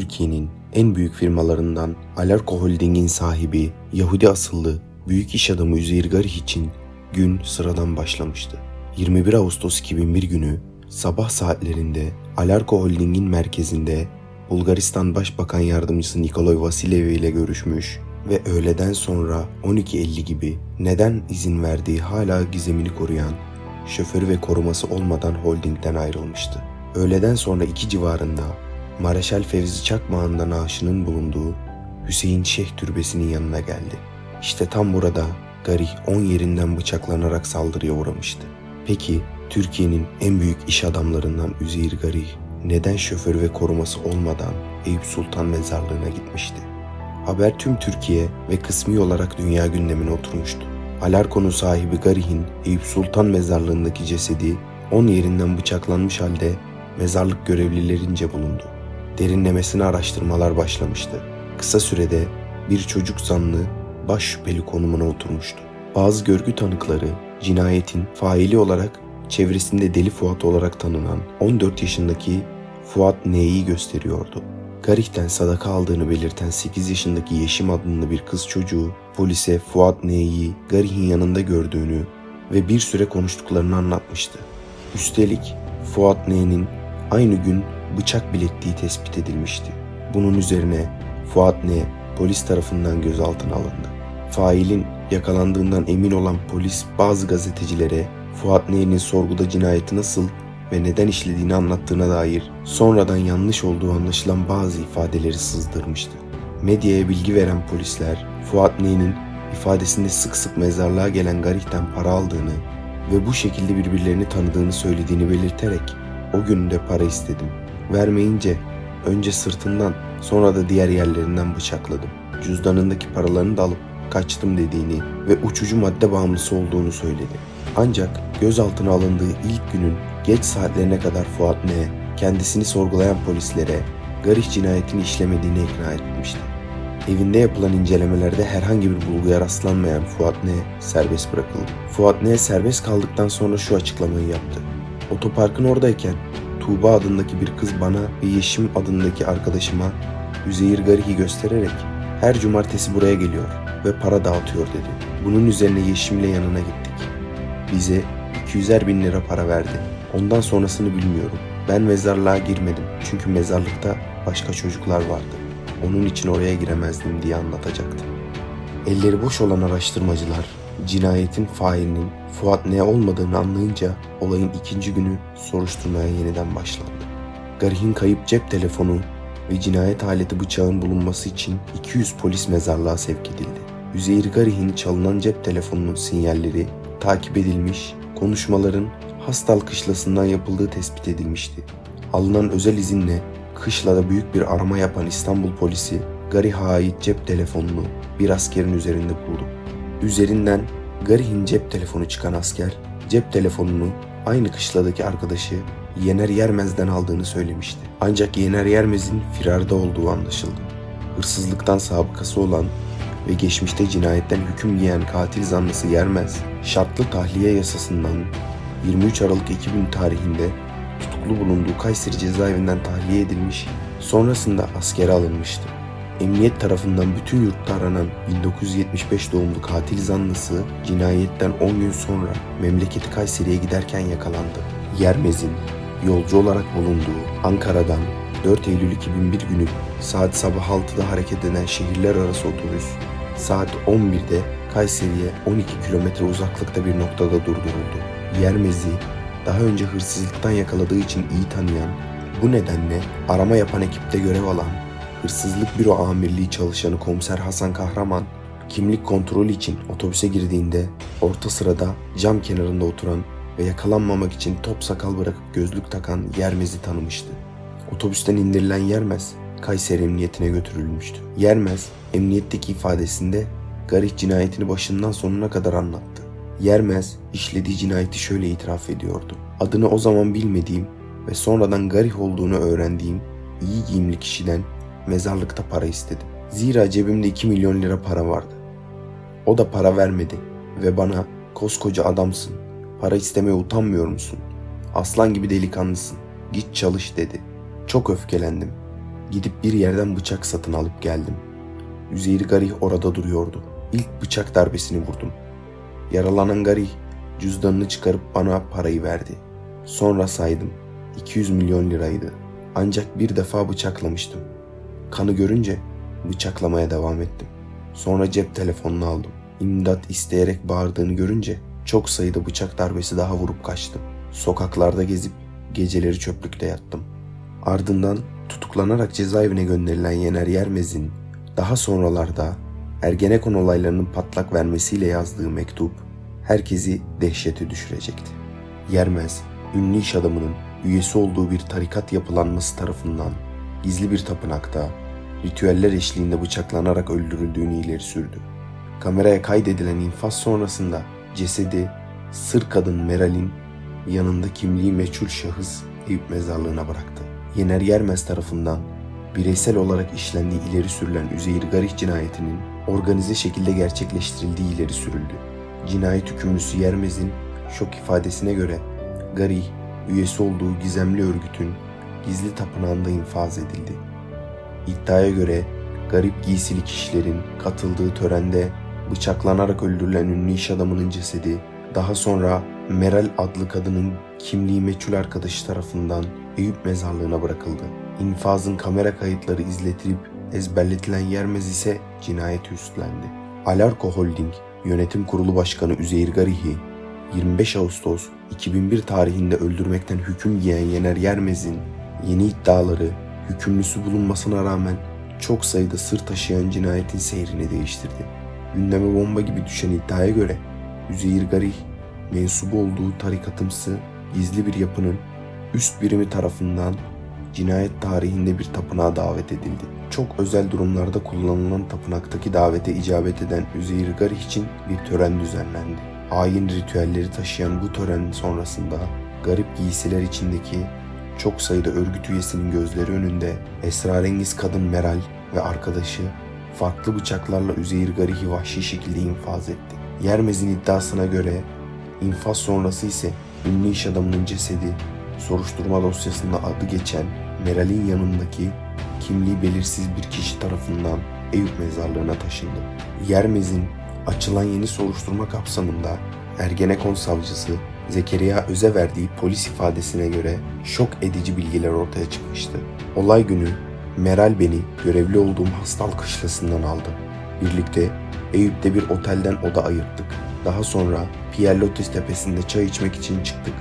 Türkiye'nin en büyük firmalarından Alarko Holding'in sahibi Yahudi asıllı büyük iş adamı Üzeyir Garih için gün sıradan başlamıştı. 21 Ağustos 2001 günü sabah saatlerinde Alarko Holding'in merkezinde Bulgaristan Başbakan Yardımcısı Nikolay Vasilyev ile görüşmüş ve öğleden sonra 12.50 gibi neden izin verdiği hala gizemini koruyan şoförü ve koruması olmadan holdingden ayrılmıştı. Öğleden sonra iki civarında Mareşal Fevzi Çakmağı'nda naaşının bulunduğu Hüseyin Şeyh Türbesi'nin yanına geldi. İşte tam burada Garih 10 yerinden bıçaklanarak saldırıya uğramıştı. Peki Türkiye'nin en büyük iş adamlarından Üzeyir Garih neden şoförü ve koruması olmadan Eyüp Sultan mezarlığına gitmişti? Haber tüm Türkiye ve kısmi olarak dünya gündemine oturmuştu. Alarko'nun sahibi Garih'in Eyüp Sultan mezarlığındaki cesedi 10 yerinden bıçaklanmış halde mezarlık görevlilerince bulundu. Derinlemesine araştırmalar başlamıştı. Kısa sürede bir çocuk zanlı baş şüpheli konumuna oturmuştu. Bazı görgü tanıkları cinayetin faili olarak çevresinde Deli Fuat olarak tanınan 14 yaşındaki Fuat N'yi gösteriyordu. Garih'ten sadaka aldığını belirten 8 yaşındaki Yeşim adında bir kız çocuğu polise Fuat N'yi Garih'in yanında gördüğünü ve bir süre konuştuklarını anlatmıştı. Üstelik Fuat N'nin aynı gün bıçak bilettiği tespit edilmişti. Bunun üzerine Fuat N polis tarafından gözaltına alındı. Failin yakalandığından emin olan polis bazı gazetecilere Fuat N'nin sorguda cinayeti nasıl ve neden işlediğini anlattığına dair sonradan yanlış olduğu anlaşılan bazı ifadeleri sızdırmıştı. Medyaya bilgi veren polisler Fuat N'nin ifadesinde sık sık mezarlığa gelen Garih'ten para aldığını ve bu şekilde birbirlerini tanıdığını söylediğini belirterek o gün de para istedim. Vermeyince önce sırtından sonra da diğer yerlerinden bıçakladım. Cüzdanındaki paralarını da alıp kaçtım dediğini ve uçucu madde bağımlısı olduğunu söyledi. Ancak gözaltına alındığı ilk günün geç saatlerine kadar Fuat N. kendisini sorgulayan polislere Garih cinayetini işlemediğini ikna etmişti. Evinde yapılan incelemelerde herhangi bir bulguya rastlanmayan Fuat N. serbest bırakıldı. Fuat N. serbest kaldıktan sonra şu açıklamayı yaptı. Otoparkın oradayken Tuğba adındaki bir kız bana ve Yeşim adındaki arkadaşıma Üzeyir Garih'i göstererek her cumartesi buraya geliyor ve para dağıtıyor dedi. Bunun üzerine Yeşim'le yanına gittik. Bize 200'er bin lira para verdi. Ondan sonrasını bilmiyorum. Ben mezarlığa girmedim çünkü mezarlıkta başka çocuklar vardı. Onun için oraya giremezdim diye anlatacaktı. Elleri boş olan araştırmacılar cinayetin failinin Fuat ne olmadığını anlayınca olayın ikinci günü soruşturmaya yeniden başlandı. Garih'in kayıp cep telefonu ve cinayet aleti bıçağın bulunması için 200 polis mezarlığa sevk edildi. Üzeyir Garih'in çalınan cep telefonunun sinyalleri takip edilmiş, konuşmaların Hastal kışlasından yapıldığı tespit edilmişti. Alınan özel izinle kışlada büyük bir arama yapan İstanbul polisi Garih'e ait cep telefonunu bir askerin üzerinde buldu. Üzerinden Garih'in cep telefonu çıkan asker cep telefonunu aynı kışladaki arkadaşı Yener Yermez'den aldığını söylemişti. Ancak Yener Yermez'in firarda olduğu anlaşıldı. Hırsızlıktan sabıkası olan ve geçmişte cinayetten hüküm giyen katil zanlısı Yermez, şartlı tahliye yasasından 23 Aralık 2000 tarihinde tutuklu bulunduğu Kayseri cezaevinden tahliye edilmiş, sonrasında askere alınmıştı. Emniyet tarafından bütün yurtta aranan 1975 doğumlu katil zanlısı cinayetten 10 gün sonra memleketi Kayseri'ye giderken yakalandı. Yermez'in yolcu olarak bulunduğu Ankara'dan 4 Eylül 2001 günü saat sabah 6'da hareket eden şehirler arası otobüs saat 11'de Kayseri'ye 12 kilometre uzaklıkta bir noktada durduruldu. Yermez'i daha önce hırsızlıktan yakaladığı için iyi tanıyan, bu nedenle arama yapan ekipte görev alan hırsızlık büro amirliği çalışanı komiser Hasan Kahraman kimlik kontrolü için otobüse girdiğinde orta sırada cam kenarında oturan ve yakalanmamak için top sakal bırakıp gözlük takan Yermez'i tanımıştı. Otobüsten indirilen Yermez Kayseri Emniyetine götürülmüştü. Yermez emniyetteki ifadesinde Garih cinayetini başından sonuna kadar anlattı. Yermez işlediği cinayeti şöyle itiraf ediyordu. Adını o zaman bilmediğim ve sonradan Garih olduğunu öğrendiğim iyi giyimli kişiden mezarlıkta para istedim. Zira cebimde 2 milyon lira para vardı. O da para vermedi ve bana koskoca adamsın, para istemeye utanmıyor musun? Aslan gibi delikanlısın, git çalış dedi. Çok öfkelendim. Gidip bir yerden bıçak satın alıp geldim. Üzeyir Garih orada duruyordu. İlk bıçak darbesini vurdum. Yaralanan Garih cüzdanını çıkarıp bana parayı verdi. Sonra saydım. 200 milyon liraydı. Ancak bir defa bıçaklamıştım. Kanı görünce bıçaklamaya devam ettim. Sonra cep telefonunu aldım. İmdat isteyerek bağırdığını görünce çok sayıda bıçak darbesi daha vurup kaçtım. Sokaklarda gezip geceleri çöplükte yattım. Ardından tutuklanarak cezaevine gönderilen Yener Yermez'in daha sonralarda Ergenekon olaylarının patlak vermesiyle yazdığı mektup herkesi dehşete düşürecekti. Yermez, ünlü iş adamının üyesi olduğu bir tarikat yapılanması tarafından gizli bir tapınakta ritüeller eşliğinde bıçaklanarak öldürüldüğünü ileri sürdü. Kameraya kaydedilen infaz sonrasında cesedi sır kadın Meral'in yanında kimliği meçhul şahıs Eyüp mezarlığına bıraktı. Yener Yermez tarafından bireysel olarak işlendiği ileri sürülen Üzeyir Garih cinayetinin organize şekilde gerçekleştirildiği ileri sürüldü. Cinayet hükümlüsü Yermez'in şok ifadesine göre Garih üyesi olduğu gizemli örgütün gizli tapınağında infaz edildi. İddiaya göre garip giysili kişilerin katıldığı törende bıçaklanarak öldürülen ünlü iş adamının cesedi daha sonra Meral adlı kadının kimliği meçhul arkadaşı tarafından Eyüp mezarlığına bırakıldı. İnfazın kamera kayıtları izletilip ezberletilen Yermez ise cinayeti üstlendi. Alarko Holding Yönetim Kurulu Başkanı Üzeyir Garihi 25 Ağustos 2001 tarihinde öldürmekten hüküm giyen Yener Yermez'in yeni iddiaları hükümlüsü bulunmasına rağmen çok sayıda sır taşıyan cinayetin seyrini değiştirdi. Gündeme bomba gibi düşen iddiaya göre Üzeyir Garih mensubu olduğu tarikatımsı gizli bir yapının üst birimi tarafından cinayet tarihinde bir tapınağa davet edildi. Çok özel durumlarda kullanılan tapınaktaki davete icabet eden Üzeyir Garih için bir tören düzenlendi. Ayin ritüelleri taşıyan bu tören sonrasında garip giysiler içindeki çok sayıda örgüt üyesinin gözleri önünde esrarengiz kadın Meral ve arkadaşı farklı bıçaklarla Üzeyir Garih'i vahşi şekilde infaz etti. Yermez'in iddiasına göre infaz sonrası ise ünlü iş adamının cesedi soruşturma dosyasında adı geçen Meral'in yanındaki kimliği belirsiz bir kişi tarafından Eyüp mezarlığına taşındı. Yermez'in açılan yeni soruşturma kapsamında Ergenekon savcısı Zekeriya Öz'e verdiği polis ifadesine göre şok edici bilgiler ortaya çıkmıştı. Olay günü Meral beni görevli olduğum hastal kışlasından aldı. Birlikte Eyüp'te bir otelden oda ayırttık. Daha sonra Pierre Lotis tepesinde çay içmek için çıktık.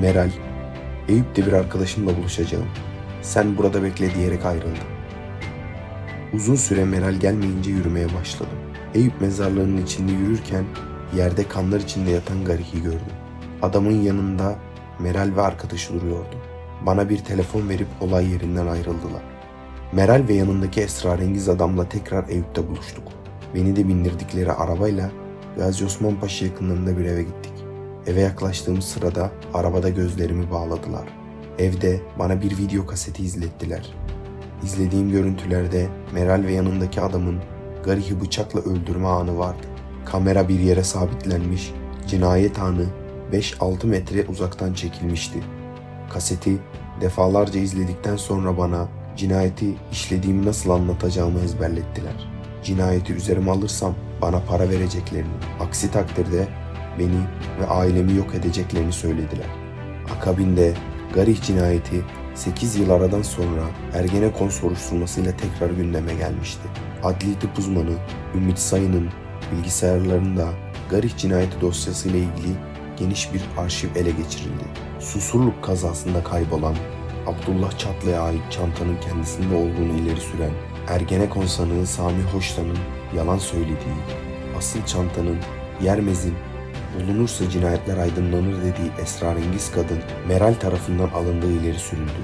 Meral, Eyüp'te bir arkadaşımla buluşacağım. Sen burada bekle diyerek ayrıldı. Uzun süre Meral gelmeyince yürümeye başladım. Eyüp mezarlığının içinde yürürken yerde kanlar içinde yatan Garih'i gördüm. Adamın yanında Meral ve arkadaşı duruyordu. Bana bir telefon verip olay yerinden ayrıldılar. Meral ve yanındaki esrarengiz adamla tekrar Eyüp'te buluştuk. Beni de bindirdikleri arabayla Gazi Osman Paşa yakınlarında bir eve gittik. Eve yaklaştığım sırada arabada gözlerimi bağladılar. Evde bana bir video kaseti izlettiler. İzlediğim görüntülerde Meral ve yanındaki adamın Garih'i bıçakla öldürme anı vardı. Kamera bir yere sabitlenmiş, cinayet anı 5-6 metre uzaktan çekilmişti. Kaseti defalarca izledikten sonra bana cinayeti işlediğimi nasıl anlatacağımı ezberlettiler. Cinayeti üzerime alırsam bana para vereceklerini, aksi takdirde beni ve ailemi yok edeceklerini söylediler. Akabinde Garih cinayeti 8 yıl aradan sonra Ergenekon soruşturmasıyla tekrar gündeme gelmişti. Adli tıp uzmanı Ümit Sayın'ın bilgisayarlarında Garih cinayeti dosyasıyla ilgili geniş bir arşiv ele geçirildi. Susurluk kazasında kaybolan Abdullah Çatlı'ya ait çantanın kendisinde olduğunu ileri süren Ergenekon sanığı Sami Hoştan'ın yalan söylediği, asıl çantanın Yermez'in bulunursa cinayetler aydınlanır dediği esrarengiz kadın Meral tarafından alındığı ileri sürüldü.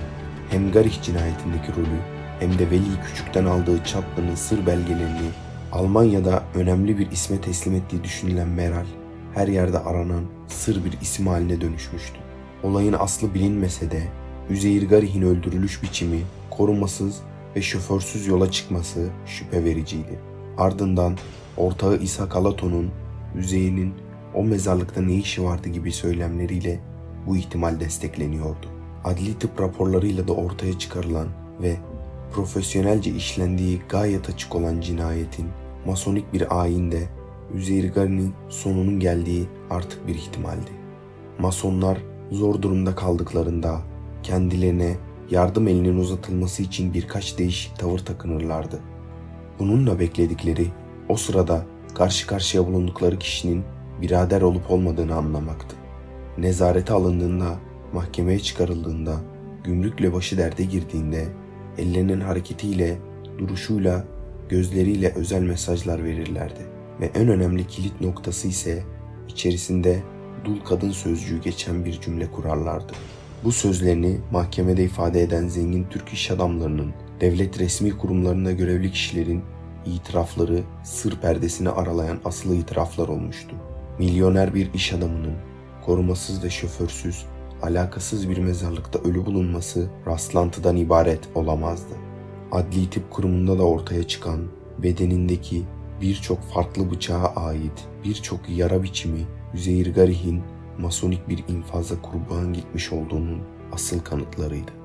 Hem Garih cinayetindeki rolü hem de Veli Küçük'ten aldığı Çatlı'nın sır belgelerini Almanya'da önemli bir isme teslim ettiği düşünülen Meral, her yerde aranan sır bir isim haline dönüşmüştü. Olayın aslı bilinmese de Üzeyir Garih'in öldürülüş biçimi, korumasız ve şoförsüz yola çıkması şüphe vericiydi. Ardından ortağı İshak Alaton'un Üzeyir'in o mezarlıkta ne işi vardı gibi söylemleriyle bu ihtimal destekleniyordu. Adli tıp raporlarıyla da ortaya çıkarılan ve profesyonelce işlendiği gayet açık olan cinayetin masonik bir ayinde Üzeyir Gari'nin sonunun geldiği artık bir ihtimaldi. Masonlar zor durumda kaldıklarında kendilerine yardım elinin uzatılması için birkaç değişik tavır takınırlardı. Bununla bekledikleri o sırada karşı karşıya bulundukları kişinin birader olup olmadığını anlamaktı. Nezarete alındığında, mahkemeye çıkarıldığında, gümrükle başı derde girdiğinde, ellerinin hareketiyle, duruşuyla, gözleriyle özel mesajlar verirlerdi. Ve en önemli kilit noktası ise içerisinde dul kadın sözcüğü geçen bir cümle kurarlardı. Bu sözlerini mahkemede ifade eden zengin Türk iş adamlarının, devlet resmi kurumlarında görevli kişilerin itirafları sır perdesini aralayan asılı itiraflar olmuştu. Milyoner bir iş adamının korumasız ve şoförsüz, alakasız bir mezarlıkta ölü bulunması rastlantıdan ibaret olamazdı. Adli tıp kurumunda da ortaya çıkan bedenindeki birçok farklı bıçağa ait birçok yara biçimi Üzeyir Garih'in masonik bir infaza kurban gitmiş olduğunun asıl kanıtlarıydı.